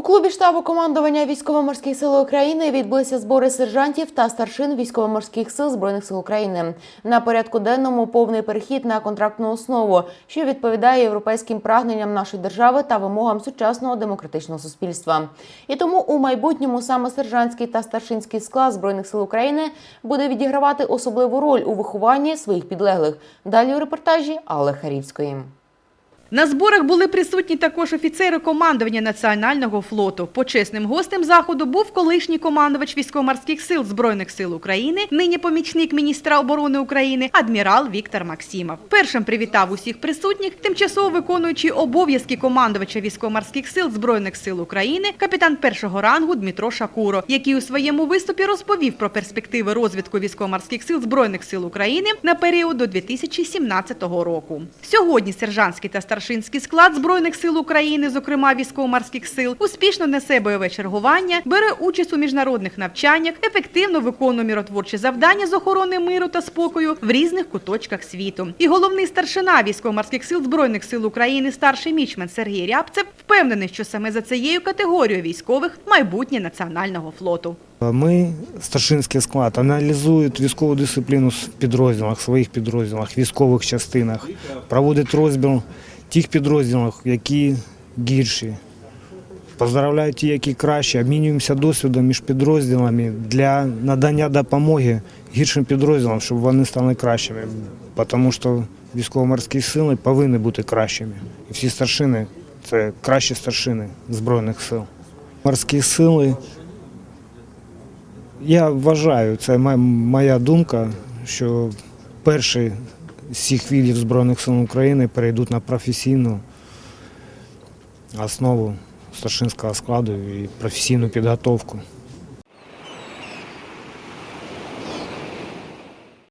У клубі штабу командування військово-морських сил України відбулися збори сержантів та старшин військово-морських сил збройних сил України. На порядку денному повний перехід на контрактну основу, що відповідає європейським прагненням нашої держави та вимогам сучасного демократичного суспільства. І тому у майбутньому саме сержантський та старшинський склад збройних сил України буде відігравати особливу роль у вихованні своїх підлеглих. Далі у репортажі Алли Харівської. На зборах були присутні також офіцери командування Національного флоту. Почесним гостем заходу був колишній командувач військово-морських сил Збройних сил України, нині помічник міністра оборони України, адмірал Віктор Максимов. Першим привітав усіх присутніх тимчасово виконуючий обов'язки командувача військово-морських сил Збройних сил України, капітан першого рангу Дмитро Шакуро, який у своєму виступі розповів про перспективи розвитку військово-морських сил Збройних сил України на період до 2017 року. Сьогодні сержантський та старшинський склад Збройних сил України, зокрема військово-морських сил, успішно несе бойове чергування, бере участь у міжнародних навчаннях, ефективно виконує миротворчі завдання з охорони миру та спокою в різних куточках світу. І головний старшина військово-морських сил Збройних сил України, старший мічмен Сергій Рябцев, впевнений, що саме за цією категорією військових майбутнє національного флоту. Ми, старшинський склад, аналізують військову дисципліну в підрозділах, своїх підрозділах, військових частинах, проводить розбір тих підрозділів, які гірші. Поздравляю ті, які краще, обмінюємося досвідом між підрозділами для надання допомоги гіршим підрозділам, щоб вони стали кращими. Тому що військово-морські сили повинні бути кращими. І всі старшини це кращі старшини Збройних сил. Морські сили я вважаю, це моя думка, що перші з всіх видів Збройних сил України перейдуть на професійну основу старшинського складу і професійну підготовку.